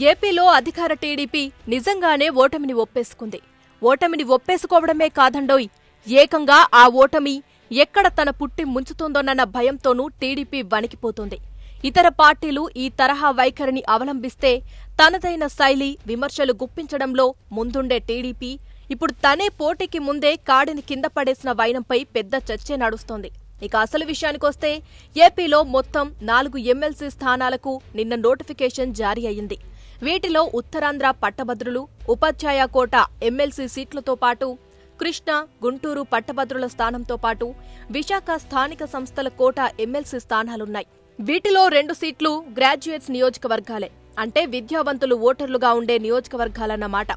ఏపీలో అధికార టీడీపీ నిజంగానే ఓటమిని ఒప్పేసుకుంది. ఓటమిని ఒప్పేసుకోవడమే కాదండోయ్. ఏకంగా ఆ ఓటమి ఎక్కడ తన పుట్టి ముంచుతుందోనన్న భయంతోనూ టీడీపీ వణికిపోతుంది. ఇతర పార్టీలు ఈ తరహా వైఖరిని అవలంబిస్తే తనదైన శైలి విమర్శలు గుప్పించడంలో ముందుండే టీడీపీ ఇప్పుడు తనే పోటీకి ముందే కాడిని కింద పడేసిన వైనంపై పెద్ద చర్చే నడుస్తోంది. ఇక అసలు విషయానికొస్తే ఏపీలో మొత్తం నాలుగు ఎమ్మెల్సీ స్థానాలకు నిన్న నోటిఫికేషన్ జారీ అయింది వీటిలో ఉత్తరాంధ్ర పట్టభద్రులు ఉపాధ్యాయ కోట ఎమ్మెల్సీ సీట్లతో పాటు కృష్ణ గుంటూరు పట్టభద్రుల స్థానంతో పాటు విశాఖ స్థానిక సంస్థల కోట ఎమ్మెల్సీ స్థానాలున్నాయి. వీటిలో రెండు సీట్లు గ్రాడ్యుయేట్స్ నియోజకవర్గాలే. అంటే విద్యావంతులు ఓటర్లుగా ఉండే నియోజకవర్గాలన్నమాట.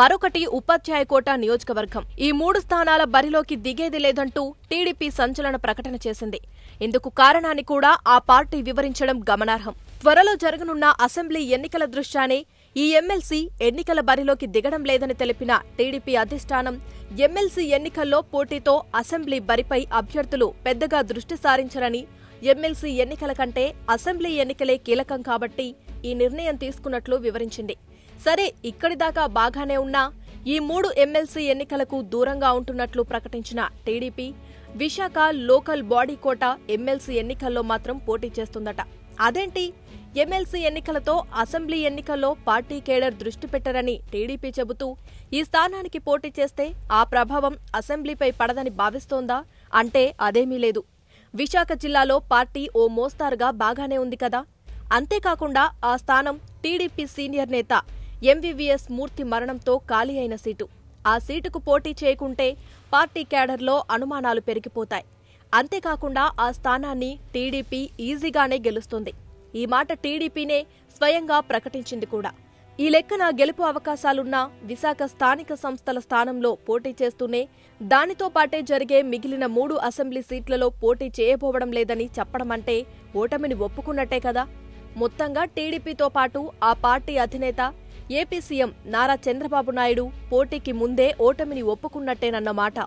మరొకటి ఉపాధ్యాయ కోట నియోజకవర్గం. ఈ మూడు స్థానాల బరిలోకి దిగేది లేదంటూ టీడీపీ సంచలన ప్రకటన చేసింది. ఇందుకు కారణాన్ని కూడా ఆ పార్టీ వివరించడం గమనార్హం. త్వరలో జరగనున్న అసెంబ్లీ ఎన్నికల దృష్ట్యానే ఈ ఎమ్మెల్సీ ఎన్నికల బరిలోకి దిగడం లేదని తెలిపిన టీడీపీ అధిష్టానం ఎమ్మెల్సీ ఎన్నికల్లో పోటీతో అసెంబ్లీ బరిపై అభ్యర్థులు పెద్దగా దృష్టి సారించరని ఎమ్మెల్సీ ఎన్నికల కంటే అసెంబ్లీ ఎన్నికలే కీలకం కాబట్టి ఈ నిర్ణయం తీసుకున్నట్లు వివరించింది. సరే ఇక్కడిదాకా బాగానే ఉన్నా ఈ మూడు ఎమ్మెల్సీ ఎన్నికలకు దూరంగా ఉంటున్నట్లు ప్రకటించిన TDP Visakha local body quota MLC ఎన్నికల్లో మాత్రం పోటీ చేస్తుందట. అదేంటి? ఎమ్మెల్సీ ఎన్నికలతో అసెంబ్లీ ఎన్నికల్లో పార్టీ కేడర్ దృష్టి పెట్టరని టీడీపీ చెబుతూ ఈ స్థానానికి పోటీ చేస్తే ఆ ప్రభావం అసెంబ్లీపై పడదని భావిస్తోందా? అంటే అదేమీ లేదు. విశాఖ జిల్లాలో పార్టీ ఓ మోస్తారుగా బాగానే ఉంది కదా? అంతేకాకుండా ఆ స్థానం టీడీపీ సీనియర్ నేత ఎంవీవీఎస్ మూర్తి మరణంతో ఖాళీ అయిన సీటు. ఆ సీటుకు పోటీ చేయకుంటే పార్టీ క్యాడర్లో అనుమానాలు పెరిగిపోతాయి. అంతేకాకుండా ఆ స్థానాన్ని టీడీపీ ఈజీగానే గెలుస్తుంది. ఈ మాట టీడీపీనే స్వయంగా ప్రకటించింది కూడా. ఈ లెక్కన గెలుపు అవకాశాలున్న విశాఖ స్థానిక సంస్థల స్థానంలో పోటీ చేస్తూనే దానితో పాటే జరిగే మిగిలిన మూడు అసెంబ్లీ సీట్లలో పోటీ చేయబోవడం లేదని చెప్పడమంటే ఓటమిని ఒప్పుకున్నట్టే కదా. మొత్తంగా టీడీపీతో పాటు ఆ పార్టీ అధినేత ఏపీ సీఎం నారా చంద్రబాబు నాయుడు పోటీకి ముందే ఓటమిని ఒప్పుకున్నట్టేనన్నమాట.